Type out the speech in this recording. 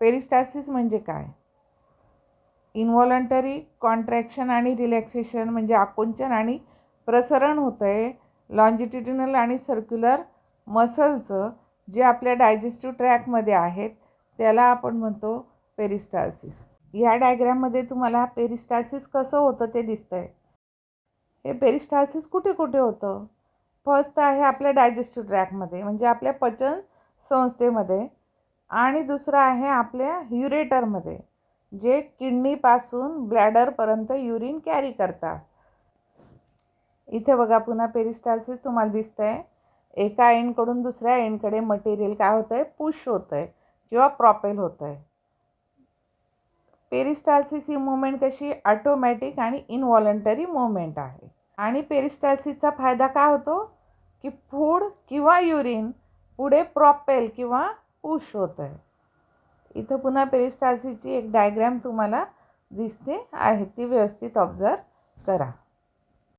पेरिस्टॅसिस म्हणजे काय? इन्व्हॉलंटरी कॉन्ट्रॅक्शन आणि रिलॅक्सेशन म्हणजे आकुंचन आणि प्रसरण होतं आहे लॉन्जिट्युडिनल आणि सर्क्युलर मसलचं जे आपल्या डायजेस्टिव्ह ट्रॅकमध्ये आहेत त्याला आपण म्हणतो पेरिस्टासिस. या डायग्रॅममध्ये तुम्हाला पेरिस्टासिस कसं होतं ते दिसतं आहे हे पेरिस्टासिस कुठे कुठे होतं? फर्स्ट आहे आपल्या डायजेस्टिव्ह ट्रॅकमध्ये म्हणजे आपल्या पचन संस्थेमध्ये. आणि दुसरं आहे आपल्या युरेटरमध्ये जे किडनीपासून ब्लॅडरपर्यंत युरिन कॅरी करतात. इथे बघा पुन्हा पेरिस्टायसिस तुम्हाला दिसतं आहे एका एंडकडून दुसऱ्या एंडकडे मटेरियल काय होतं आहे पुश होतं आहे किंवा प्रॉपेल होतं आहे पेरिस्टायसिस ही मुवमेंट कशी? ऑटोमॅटिक आणि इनव्हॉलंटरी मुवमेंट आहे. आणि पेरिस्टायसिसचा फायदा काय होतो? की फूड किंवा युरिन पुढे प्रॉपेल किंवा पुश होतं आहे इथं पुन्हा पेरिस्टाल्सिसची एक डायग्रॅम तुम्हाला दिसते आहे ती व्यवस्थित ऑब्झर्व करा.